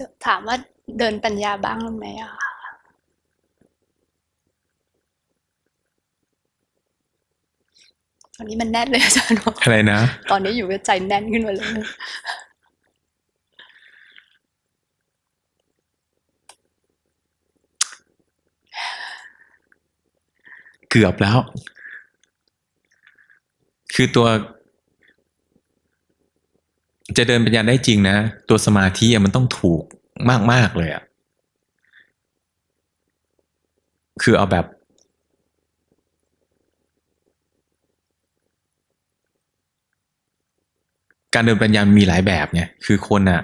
จะถามว่าเดินปัญญาบ้างไหมอะคะตอนนี้มันแน่นเลยอาจารย์บอกอะไรนะ ตอนนี้อยู่กับใจแน่นขึ้นมาเลยเกือบแล้ว คือตัว จะเดินปัญญาได้จริงนะ ตัวสมาธิมันต้องถูกมาก ๆ เลยอะคือเอาแบบ การเดินปัญญามีหลายแบบไงคือคนอะ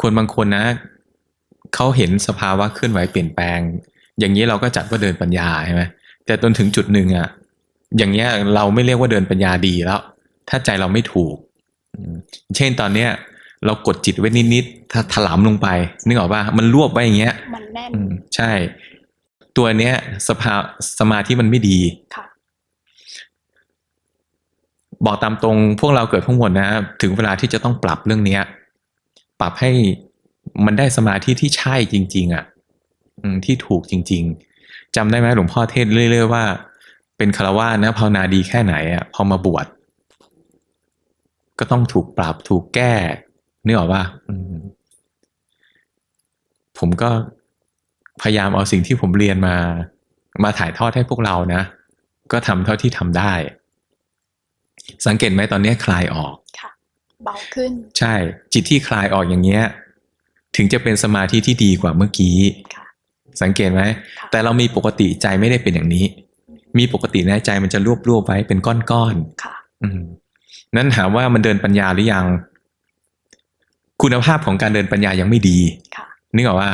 คนบางคนนะเขาเห็นสภาวะเคลื่อนไหวเปลี่ยนแปลง อย่างนี้เราก็จัดว่าเดินปัญญาใช่ไหมแต่จนถึงจุดหนึ่งอะอย่างเงี้ยเราไม่เรียกว่าเดินปัญญาดีแล้ว ถ้าใจเราไม่ถูก เช่นตอนเนี้ยเรากดจิตไว้นิดๆถ้าถลำลงไป นึกออกป่ะมันรวบไว้อย่างเงี้ย มันแน่นอืมใช่ ตัวเนี้ย สภาสมาธิมันไม่ดีค่ะบอกตามตรงพวกเราเกิดทั้งหมดนะ ถึงเวลาที่จะต้องปรับเรื่องเนี้ย ปรับให้มันได้สมาธิที่ใช่จริง ๆอะอืมที่ถูกจริง ๆจำได้ไหมหลวงพ่อเทศน์เรื่อยๆว่า เป็นคารวะนะภาวนาดีแค่ไหนอะพอมาบวช ก็ต้องถูกปรับถูกแก้นึกออกป่ะอืมผมก็พยายามเอาสิ่งที่ผมเรียนมา มาถ่ายทอดให้พวกเรานะ ก็ทำเท่าที่ทำได้ สังเกตไหมตอนนี้คลายออกค่ะเบาขึ้น ใช่ จิตที่คลายออกอย่างเงี้ย ถึงจะเป็นสมาธิที่ดีกว่าเมื่อกี้ค่ะสังเกตไหมค่ะแต่เรามีปกติใจไม่ได้เป็นอย่างนี้ มีปกตินะใจมันจะรวบรวบไว้เป็นก้อนค่ะๆอืม นั้นถามว่ามันเดินปัญญาหรือยัง คุณภาพของการเดินปัญญายังไม่ดีค่ะนึกออกว่า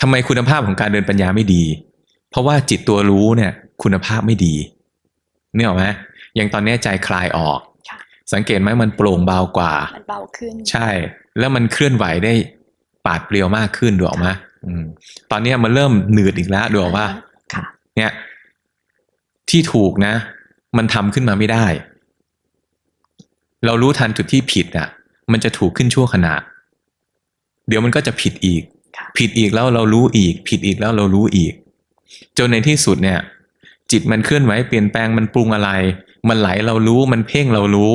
ทำไมคุณภาพของการเดินปัญญาไม่ดี เพราะว่าจิตตัวรู้เนี่ย คุณภาพไม่ดีนึกออกไหมอย่างตอนนี้ใจคลายออกค่ะสังเกตไหมมันโปร่งเบากว่า มันเบาขึ้น ใช่ แล้วมันเคลื่อนไหวได้ปาดเปรียวมากขึ้นดูออกไหมอืมตอนเนี้ยมันเริ่มหนืดอีกแล้วดูออกว่าค่ะเนี่ย ที่ถูกนะ มันทำขึ้นมาไม่ได้ เรารู้ทันจุดที่ผิดอะ มันจะถูกขึ้นชั่วขณะ เดี๋ยวมันก็จะผิดอีกค่ะผิดอีกแล้วเรารู้อีก ผิดอีกแล้วเรารู้อีก จนในที่สุดเนี่ย จิตมันเคลื่อนไหวเปลี่ยนแปลงมันปรุงอะไร มันไหลเรารู้มันเพ่งเรารู้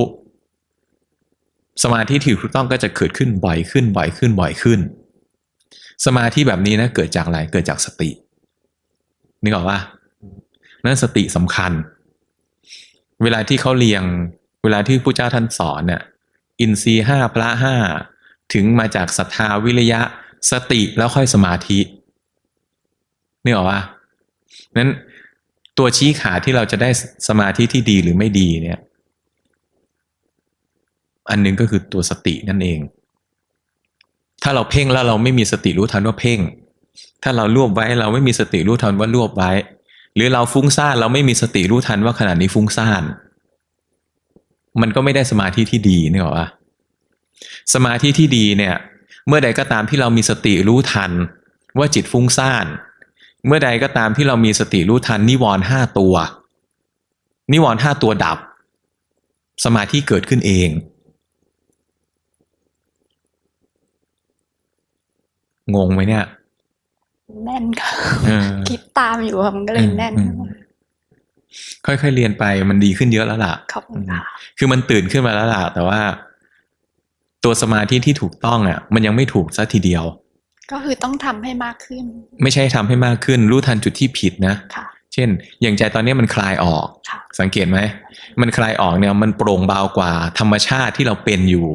สมาธิที่ถูกต้องก็จะเกิดขึ้นบ่อยขึ้นบ่อยขึ้นบ่อยขึ้น สมาธิแบบนี้นะเกิดจากอะไรเกิดจากสตินึกออกปะนั่นสติสำคัญ เวลาที่เขาเรียงเวลาที่พระเจ้าท่านสอนเนี่ยอินทรีย์ห้าพระห้าถึงมาจากศรัทธาวิริยะสติแล้วค่อยสมาธินึกออกปะนั้นตัวชี้ขาดที่เราจะได้สมาธิที่ดีหรือไม่ดีเนี่ย อันหนึงก็คือตัวสตินั่นเอง ถ้าเราเพ่งแล้วเราไม่มีสติรู้ทันว่าเพ่ง ถ้าเรารวบไว้เราไม่มีสติรู้ทันว่ารวบไว้ หรือเราฟุ้งซ่านเราไม่มีสติรู้ทันว่าขณะนี้ฟุ้งซ่าน มันก็ไม่ได้สมาธิที่ดีนี่หรอวะสมาธิที่ดีเนี่ย เมื่อใดก็ตามที่เรามีสติรู้ทัน ว่าจิตฟุ้งซ่าน เมื่อใดก็ตามที่เรามีสติรู้ทันนิวรณ์ห้าตัว นิวรณ์ห้าตัวดับ สมาธิเกิดขึ้นเอง งงไหมเนี่ย แน่นค่ะเออคิดตามอยู่ค่ะมันก็เลยแน่นอืมอืม ค่อยๆเรียนไปมันดีขึ้นเยอะแล้วล่ะขอบคุณค่ะคือมันตื่นขึ้นมาแล้วล่ะ แต่ว่า ตัวสมาธิที่ถูกต้องอะ มันยังไม่ถูกซะทีเดียว ก็คือต้องทำให้มากขึ้น ไม่ใช่ทำให้มากขึ้น รู้ทันจุดที่ผิดนะค่ะ เช่น อย่างใจตอนนี้มันคลายออกค่ะสังเกตไหมมันคลายออกเนี่ย มันโปร่งเบากว่า ธรรมชาติที่เราเป็นอยู่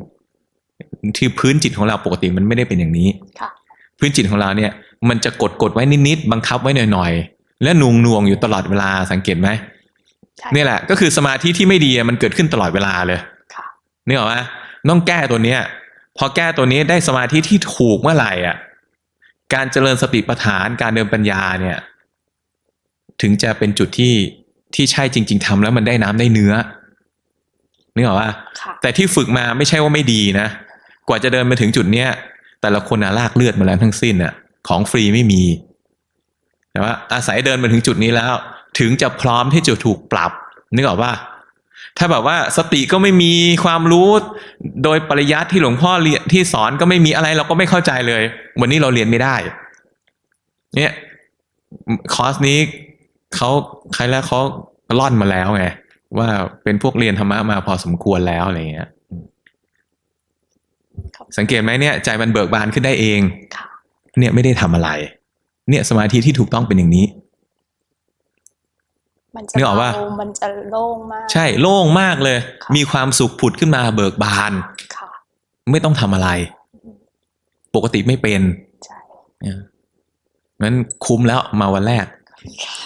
ที่พื้นจิตของเราปกติมันไม่ได้เป็นอย่างนี้ค่ะพื้นจิตของเราเนี่ย มันจะกดกดไว้นิดๆบังคับไว้หน่อยๆ และหน่วงหน่วงๆอยู่ตลอดเวลาสังเกตไหมใช่เนี่ยแหละ ก็คือสมาธิที่ไม่ดีอะมันเกิดขึ้นตลอดเวลาเลยค่ะนี่หรอกไหมต้องแก้ตัวเนี้ย พอแก้ตัวนี้ได้สมาธิที่ถูกเมื่อไหร่อะ การเจริญสติปัฏฐานการเดินปัญญาเนี่ย ถึงจะเป็นจุดที่ที่ใช่จริง ๆทำแล้วมันได้น้ำได้เนื้อนึกออกปะค่ะแต่ที่ฝึกมาไม่ใช่ว่าไม่ดีนะ กว่าจะเดินมาถึงจุดเนี้ยแต่ละคนน่ะลากเลือดมาแล้วทั้งสิ้นอะ ของฟรีไม่มี แต่ว่าอาศัยเดินมาถึงจุดนี้แล้ว ถึงจะพร้อมที่จะถูกปรับนึกออกปะถ้าแบบว่าสติก็ไม่มีความรู้ โดยปริยัติที่หลวงพ่อเรียนที่สอนก็ไม่มีอะไรเราก็ไม่เข้าใจเลย วันนี้เราเรียนไม่ได้ เนี่ยคอร์สนี้เขาใครแล้วเขาล่อนมาแล้วไงว่าเป็นพวกเรียนธรรมะมาพอสมควรแล้วอะไรเงี้ยครับสังเกตไหมเนี่ยใจมันเบิกบานขึ้นได้เองค่ะเนี่ยไม่ได้ทำอะไร เนี่ยสมาธิที่ถูกต้องเป็นอย่างนี้มันจะนึกออกปะเบามันจะโล่งมาก ใช่โล่งมากเลยค่ะมีความสุขผุดขึ้นมาเบิกบานค่ะไม่ต้องทำอะไร ปกติไม่เป็นใช่เนี่ยงั้นคุ้มแล้วมาวันแรกค่ะ